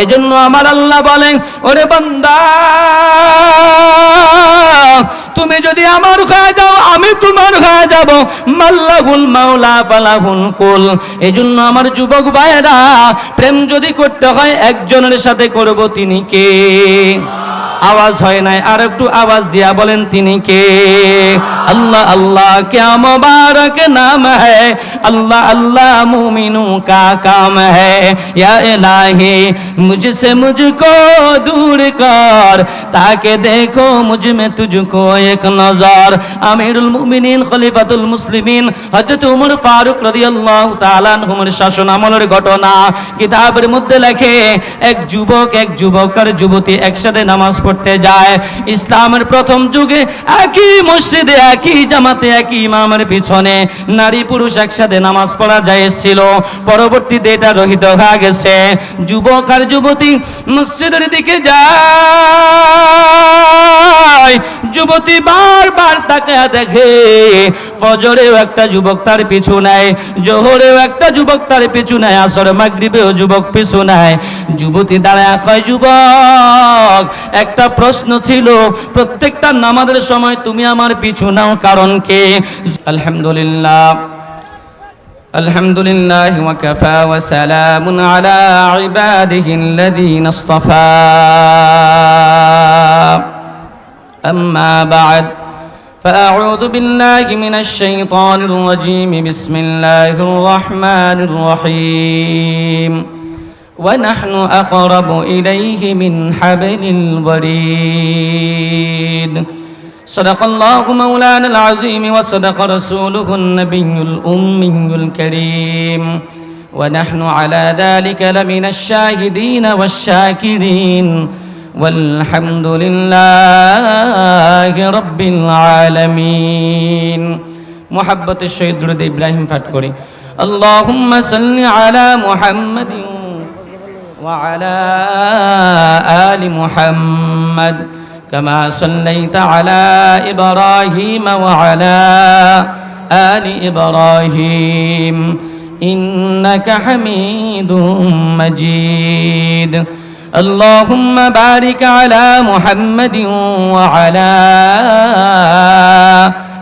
এই জন্য আমার আল্লাহ বলেন, ওরে বন্দা, তুমি যদি আমার হয়ে যাও, আমি তোমার হয়ে যাব। মাল্লাহুল মাওলা ফালাহুল কুল। এই জন্য আমার যুবক ভাইরা প্রেম যদি করতে হয়, একজনের সাথে করব তিনি কে? আওয়াজ হয় নাই, আর একটু আওয়াজ দিয়া বলেন, তিনি কে? আল্লাহ আল্লাহ, কে মুবারক নাম হ্যায় আল্লাহ আল্লাহ, মুমিনু কা কাম হ্যাহি মুঝসে মুঝকো দূর কর, তাকে দেখো মুঝ মে তুঝকো এক নজর। আমিরুল মুমিনিন, খলিফাতুল মুসলিমিন, হযরত উমর ফারুক রাদিয়াল্লাহু তাআলা আনহুর শাসন আমলের ঘটনা। কিতাবের মধ্যে লেখে, এক যুবক এক যুবক, আর যুবতী একসাথে নামাজ পড়ে পড়তে যায়। ইসলামের প্রথম যুগে একই মসজিদে, একই জামাতে, একই ইমামের পিছনে নারী পুরুষ একসাথে নামাজ পড়া যায় ছিল পরবর্তীতে এটা রহিত হয়ে গেছে। যুবক আর যুবতী মসজিদের দিকে যায়। যুবতী বারবার তাকে দেখে ফজরেও একটা যুবক তার পিছু নেয় জোহরেও একটা যুবক তার পিছু নেয় আসর মাগরিবেও যুবক পিছু নেয় যুবতী দাঁড়ায় কয় যুবক একটা প্রশ্ন ছিল প্রত্যেকটা নামাজের সময় তুমি আমার পিছু নাও কারণ কে আলহামদুলিল্লাহ الحمد لله وكفى وسلام على عباده الذين اصطفى أما بعد فأعوذ بالله من الشيطان الرجيم. بسم الله الرحمن الرحيم. ونحن أقرب إليه من حبل الوريد. صدق الله مولانا العظيم وصدق رسوله النبي الأمي الكريم. ونحن على ذلك لمن الشاهدين والشاكرين. والحمد لله رب العالمين محبة الشهيد رد إبراهيم فاتكوري اللهم صل على محمد وعلى آل محمد كما صليت على إبراهيم وعلى آل إبراهيم إنك حميد مجيد اللهم بارك على محمد وعلى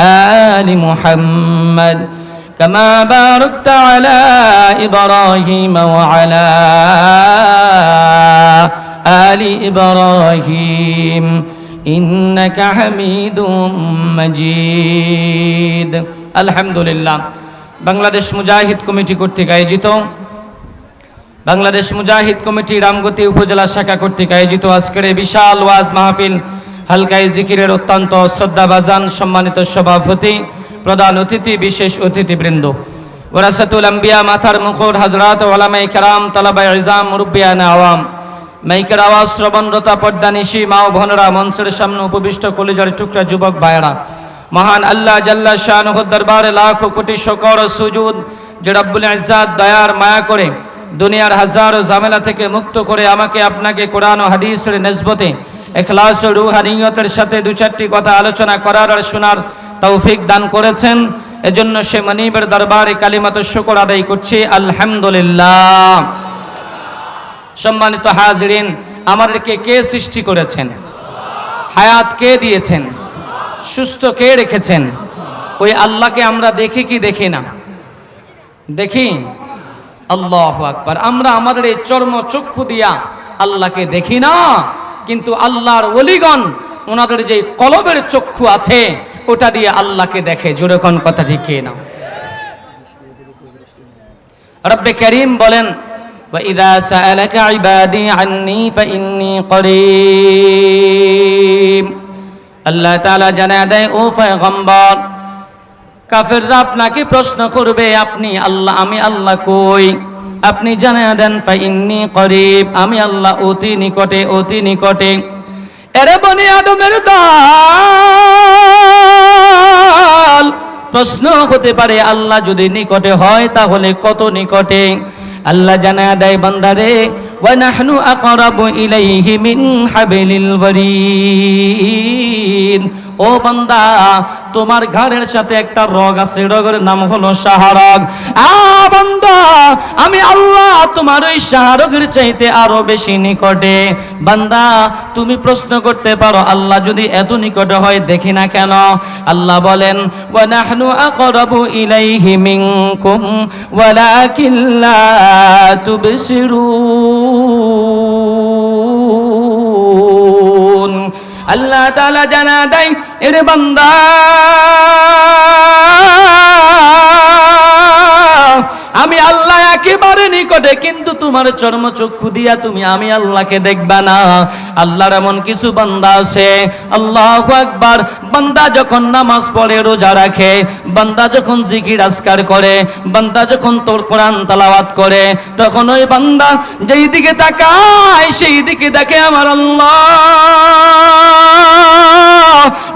آل محمد كما باركت على إبراهيم وعلى آل إبراهيم إنك حميد مجيد الحمد لله বাংলাদেশ মুজাহিদ কমিটি কর্তৃক আয়োজিত বাংলাদেশ মুজাহিদ কমিটি রামগতি উপজেলা শাখা কর্তৃক আয়োজিত আজকের এই বিশাল ওয়াজ মাহফিল হালকাই জিকিরের অত্যন্ত শ্রদ্ধাবাজান সম্মানিত সভাপতি, প্রধান অতিথি, বিশেষ অতিথিবৃন্দ। ওরাসাতুল আম্বিয়া মাথার মুখর হাজরাত ওলামাই কারাম তলাবাই ইজাম মুরব্বিয়ান আওয়াম। মাইকের আওয়াজ, শ্রবণরতা পর্দানিশি মা ও বোনেরা মঞ্চের সামনে উপবিষ্ট কলিজার টুকরা যুবক ভাইয়েরা। মহান আল্লাহ জাল্লা শাহ দরবারে লাখো কোটি শকর সুজুদ যে রব্বুল ইজ্জাত দয়ার মায়া করে দুনিয়ার হাজারো ঝামেলা থেকে মুক্ত করে আমাকে আপনাকে কোরআন ও হাদিসের নেসবতে, এখলাস ও রুহানিয়তের সাথে দু চারটি কথা আলোচনা করার আর শোনার তৌফিক দান করেছেন। এজন্য সে মনিবের দরবারে কালিমাত শুকর আদায় করছি। আলহামদুলিল্লাহ। সম্মানিত হাজরিন, আমাদেরকে কে সৃষ্টি করেছেন? হায়াত কে দিয়েছেন? সুস্থ কে রেখেছেন? ওই আল্লাহকে আমরা দেখি কি দেখি না? দেখি? আল্লাহ আকবার আমরা আমাদের এই চর্ম চক্ষু দিয়া আল্লাহকে দেখি না কিন্তু আল্লাহর অলিগণ ওনাদের যে কলবের চক্ষু আছে ওটা দিয়ে আল্লাহকে দেখে জোরেক্ষণ কথা ঠিক না রব্বে করিম বলেন وإذا سألك عبادي عني فإني قريب আল্লাহ তাআলা জানা দেয় ও পয়গম্বর কাফেররা আপনাকে প্রশ্ন করবে, আপনি আল্লাহ, আমি আল্লাহ কই? আপনি জানা দেন, ফাইন্নি করিব, আমি আল্লাহ অতি নিকটে অতি নিকটে। এরে বনি আদমের দল, প্রশ্ন হতে পারে, আল্লাহ যদি নিকটে হয়, তাহলে কত নিকটে? আল্লাহ জানা দেয়, বান্দারে ونحن أقرب إليه من حبل الوريد ও বান্দা তোমার ঘাড়ের সাথে একটা রগ আছে রগের নাম হলো শাহরগ আ বান্দা আমি আল্লাহ তোমার ওই শাহরগের চাইতে আরো বেশি নিকটে বান্দা তুমি প্রশ্ন করতে পারো আল্লাহ যদি এত নিকটে হয় দেখি না কেন আল্লাহ বলেন ওয়া নাহনু আকরাবু ইলাইহি মিনকুম ওয়ালাকিন লা তুবসিরুন আল্লাহ তালা জানা দেয় এর বান্দা আমি আল্লাহ একেবারে নিকটে, কিন্তু তোমার চর্মচক্ষু দিয়া তুমি আমি আল্লাহকে দেখবা না। আল্লাহর এমন কিছু বান্দা আছে। আল্লাহ আকবার। বান্দা যখন নামাজ পড়ে, রোজা রাখে, বান্দা যখন জিকির আজকার করে, বান্দা যখন তোর কোরআন তালাওয়াত করে, তখন ওই বান্দা যেই দিকে তাকায়, সেই দিকে দেখে আমার আল্লাহ।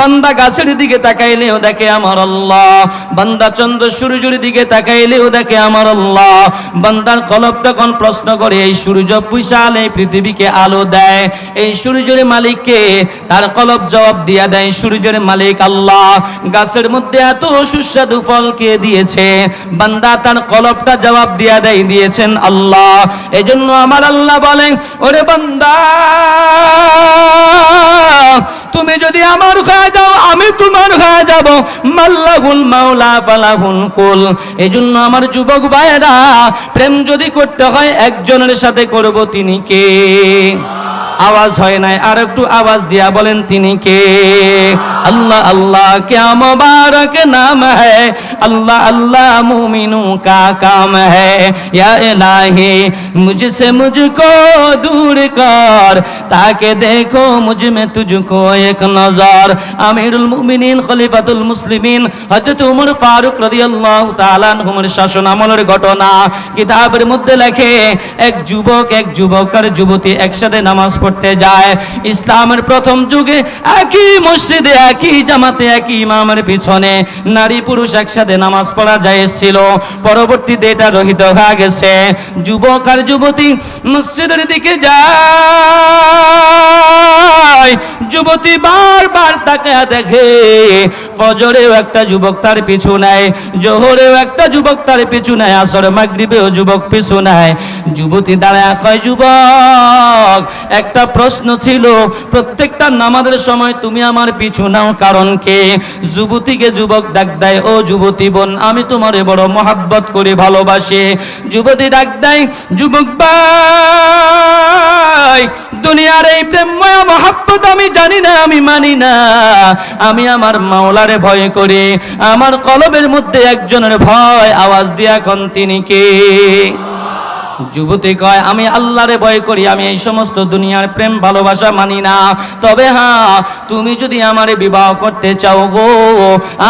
বান্দা গাছের দিকে তাকাইলেও দেখে আমার আল্লাহ। বান্দা চন্দ্র সূর্যের দিকে তাকাইলেও দেখে আমার আল্লাহ। বান্দার কলব তখন প্রশ্ন করে, এই সূর্য বিশাল, এই পৃথিবীকে আলো দেয়। এই সূর্যের মালিককে? তার কলব জবাব দিয়া দেয়, সূর্যের মালিক আল্লাহ। গাছের মধ্যে এত সুস্বাদু ফল কে দিয়েছে? বান্দা তার কলবটা জবাব দিয়া দেয়, দিয়েছেন আল্লাহ। এজন্য আমার আল্লাহ বলেন, ওরে বান্দা, তুমি যদি আমার হয়ে যাও, আমি তোমার হয়ে যাব। মাল্লাহুল মাওলা, ফালাহুল কুল। এজন্য আমার যুবক ভাইরা প্রেম যদি করতে হয় একজনের সাথে করব তিনি কে? আওয়াজ হয় নাই, আর একটু আওয়াজ দিয়া বলেন, তিনি কে? আল্লাহ আল্লাহ, কে মুবারক নাম হল্লাহ আল্লাহ মুমিনু কা কাম হ্যায় মুঝসে মুঝকো দূর কর, তাকে দেখো মুঝ মে তুঝকো এক নজর। আমিরুল মুমিনিন, খলিফাতুল মুসলিমিন, হযরত উমর ফারুক রাদিয়াল্লাহু তাআলা আনহুর শাসন আমলের ঘটনা। কিতাবের মধ্যে লেখে, এক যুবক এক যুবক আর যুবতী একসাথে নামাজ পড়ে পড়তে যায়। ইসলামের প্রথম যুগে একই মসজিদে, একই জামাতে, একই ইমামের পিছনে নারী পুরুষ একসাথে নামাজ পড়া যায় ছিল পরবর্তীতে এটা রহিত হয়ে গেছে। যুবক আর যুবতী মসজিদের দিকে যায়। যুবতী বারবার তাকে দেখে, ফজরেও একটা যুবক তার পিছু নেয়, জোহরেও একটা যুবক তার পিছু নেয়, আসর মাগরিবেও যুবক পিছু নেয়। যুবতী দাঁড়ায় কয়, যুবক, একটা প্রশ্ন ছিল, প্রত্যেকটা নামাজের সময় তুমি আমার পিছু নাও, কারণ কে? যুবতীকে যুবক ডাক দেয়, ও যুবতী বোন, আমি তোমারে বড় মহাব্বত করে, ভালোবাসি। যুবতী ডাক দেয়, যুবক ভাই, দুনিয়ার এই প্রেমময় মহাব্বত আমি জানি না, আমি মানি না। আমি আমার মাওলারে ভয় করি। আমার কলবের মধ্যে একজনের ভয়, আওয়াজ দিয়া এখন তিনি কে? যুবতী কয়, আমি আল্লাহরে ভয় করি, আমি এই সমস্ত দুনিয়ার প্রেম, ভালোবাসা মানি না। তবে হ্যাঁ তুমি যদি আমারে বিবাহ করতে চাও গো,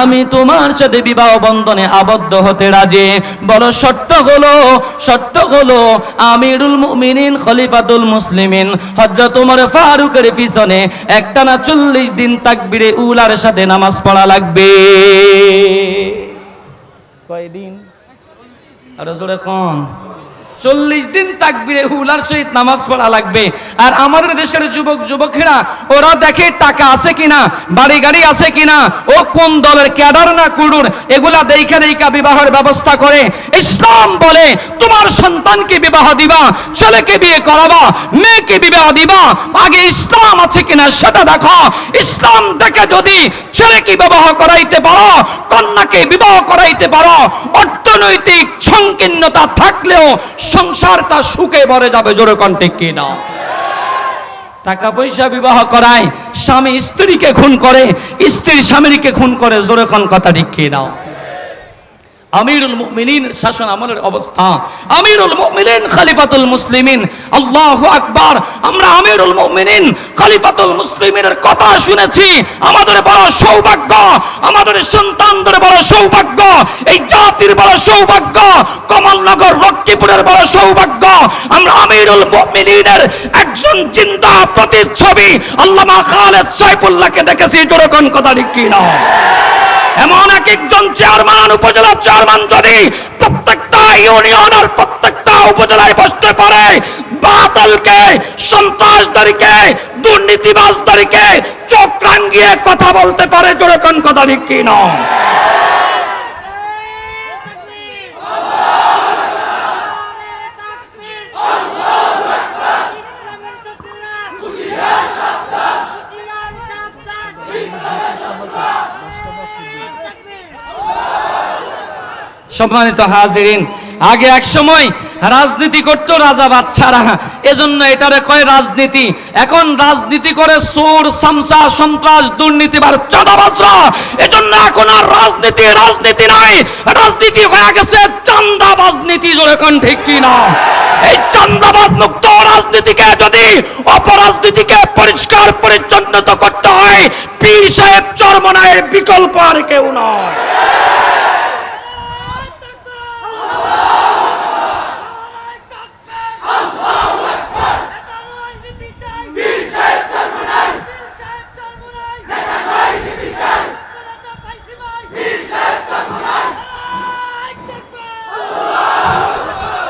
আমি তোমার সাথে বিবাহ বন্ধনে আবদ্ধ হতে রাজি। বলো শর্ত হলো শর্ত হলো, আমিরুল মুমিনিন, খলিফাতুল মুসলিমিন, হযরত ওমর ফারুকের পিছনে একটানা চল্লিশ দিন তাকবিরে উলার সাথে নামাজ পড়া লাগবে। কয়দিন? আর জোরে কোন। চল্লিশ দিন তাকবিরে হুলার সহিত নামাজ পড়া লাগবে। আর আমাদের দেশের যুবক, যুবকেরা, ওরা দেখে টাকা আছে কিনা, বাড়ি গাড়ি আছে কিনা, ও কোন দলের ক্যাডার না কুডুর এগুলা দেখা দেখা বিবাহের ব্যবস্থা করে। ইসলাম বলে, তোমার সন্তানকে বিবাহ দিবা, ছেলেকে বিয়ে করাবা, মেয়েকে বিবাহ দিবা, আগে ইসলাম আছে কিনা সেটা দেখো। ইসলাম দেখে যদি ছেলেকে বিবাহ করাইতে পারো, কন্যাকে বিবাহ করাইতে পারো অর্থনৈতিক সংকীর্ণতা থাকলেও সংসারটা সুখে ভরে যাবে, জোরে কে কিনা? টাকা পয়সা বিবাহ করায় স্বামী স্ত্রীকে খুন করে স্ত্রী স্বামীকে খুন করে, জোরে কন কথা ঠিক নাও আমিরুল মুমিনিন শাসন আমলের অবস্থা। আমিরুল মুমিনিন খলিফাতুল মুসলিমিন। আল্লাহু আকবার। আমরা আমিরুল মুমিনিন খলিফাতুল মুসলিমিনের কথা শুনেছি। আমাদের বড় সৌভাগ্য, আমাদের সন্তানদের বড় সৌভাগ্য, এই জাতির বড় সৌভাগ্য, কমলনগর, লক্ষ্মীপুরের বড় সৌভাগ্য। আমরা আমিরুল মুমিনিনের একজন চিন্তা প্রতিচ্ছবি আল্লামা খালেদ সাইফুল্লাহকে দেখেছি জোরকন কথা ঠিক কিনা। এমন এক একজন চেয়ারম্যান, উপজেলা যদি প্রত্যেকটা ইউনিয়ন আর প্রত্যেকটা উপজেলায় বসতে পারে, বাতালকে, সন্ত্রাসদারীকে, দুর্নীতিবাজদারীকে চোখ রাঙ্গিয়ে কথা বলতে পারে, জোরে কোন কথা ঠিক কি না সম্মানিত হাজিরিন, আগে এক সময় রাজনীতি করতো রাজা বাচ্চারা এজন্য এটারে কয় রাজনীতি। এখন রাজনীতি করে চোর সামসা সন্ত্রাস দুর্নীতিবার চাঁদাবাজরা। এজন্য এখন আর রাজনীতি রাজনীতি নাই। রাজনীতি হয়ে গেছে চান্দাবাজ নীতি যেরকম ঠিক কি না? এই চান্দাবাজ মুক্ত রাজনীতিকে যদি অপরাজনীতিকে পরিষ্কার, পরিচ্ছন্নত করতে হয়, পীর সাহেব চরমনায়ের বিকল্প আর কেউ নয়।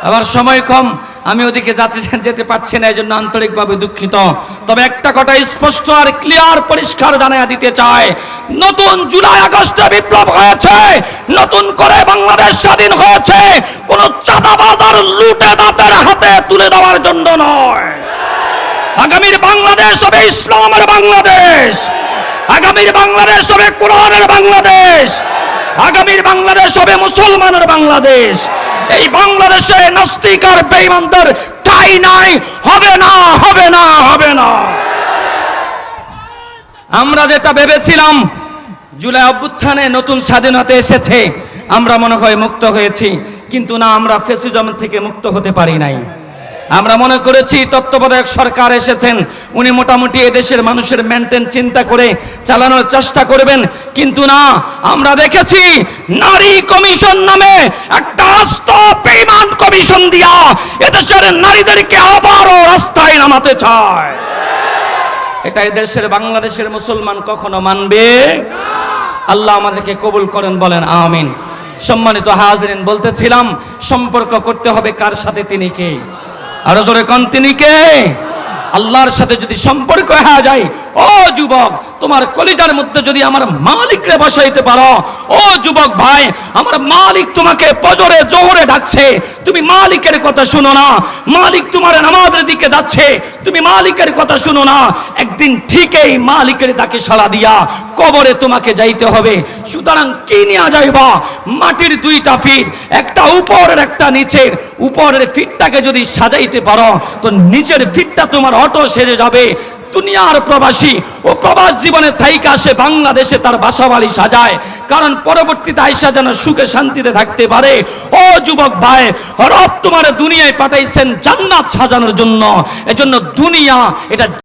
আবার সময় কম, আমি ওদিকে যাতে যেতে পারছি না এই জন্য আন্তরিকভাবে দুঃখিত। তবে একটা কথা স্পষ্ট আর ক্লিয়ার পরিষ্কার জানাইয়া দিতে চাই। নতুন জুলাই আগস্টে বিপ্লব হয়েছে, নতুন করে বাংলাদেশ স্বাধীন হয়েছে। কোন চাঁদাবাজ আর লুটেদাদের হাতে তুলে দেওয়ার জন্য নয়। আগামীর বাংলাদেশ হবে ইসলামের বাংলাদেশ। আগামীর বাংলাদেশ হবে কোরআনের বাংলাদেশ। আগামীর বাংলাদেশ হবে মুসলমানের বাংলাদেশ। এই বাংলাদেশে নাস্তিক আর বেঈমানদের ঠাই নাই? হবে না হবে না হবে না। আমরা যেটা ভেবেছিলাম, জুলাই অভ্যুত্থানে নতুন স্বাধীনতা এসেছে, আমরা মনে হয় মুক্ত হয়েছি। কিন্তু না, আমরা ফেসিজম থেকে মুক্ত হতে পারি নাই। আমরা মনে করেছি তত্ত্বাবধায়ক সরকার এসেছেন। উনি মোটামুটি এদেশের মানুষের মেনটেন চিন্তা করে চালানোর চেষ্টা করবেন। কিন্তু না, আমরা দেখেছি নারী কমিশন নামে একটা আস্ত কমিশন দিয়া এদেশের নারীদেরকে আবারও রাস্তায় নামাতে চায়। এটা এদেশের বাংলাদেশের মুসলমান কখনো মানবে? আল্লাহ আমাদেরকে কবুল করেন, বলেন আমিন। সম্মানিত হাজরিন, বলতেছিলাম, সম্পর্ক করতে হবে কার সাথে, তিনি কে? আরও জোরে কন তিনি কে? আল্লাহর সাথে যদি সম্পর্ক হয়ে যায় ও যুবক, তোমার কলিজার মধ্যে যদি আমার মালিকরে বসাইতে পারো, ও যুবক ভাই, আমার মালিক তোমাকে পজরে জোহরে ডাকছে। তুমি মালিকের কথা শুনো না। মালিক তোমার নামাজের দিকে যাচ্ছে। তুমি মালিকের কথা শুনো না। একদিন ঠিকই মালিকের ডাকে সাড়া দিয়া কবরে তোমাকে যাইতে হবে। সুতরাং কি নিয়ে যাইবা? মাটির দুইটা ফিট, একটা উপরের, একটা নিচের। উপরের ফিটটাকে যদি সাজাইতে পারো, তো নিচের ফিটটা তোমার অটো সেরে যাবে। দুনিয়ার প্রবাসী ও প্রবাস জীবনে থাইকা আসে বাংলাদেশে তার বাসা বাড়ি সাজায়। কারণ পরবর্তীতে আইসা যেন সুখে শান্তিতে থাকতে পারে। ও যুবক ভাই, রব তোমার দুনিয়ায় পাঠাইছেন জান্নাত সাজানোর জন্য। এজন্য দুনিয়া এটা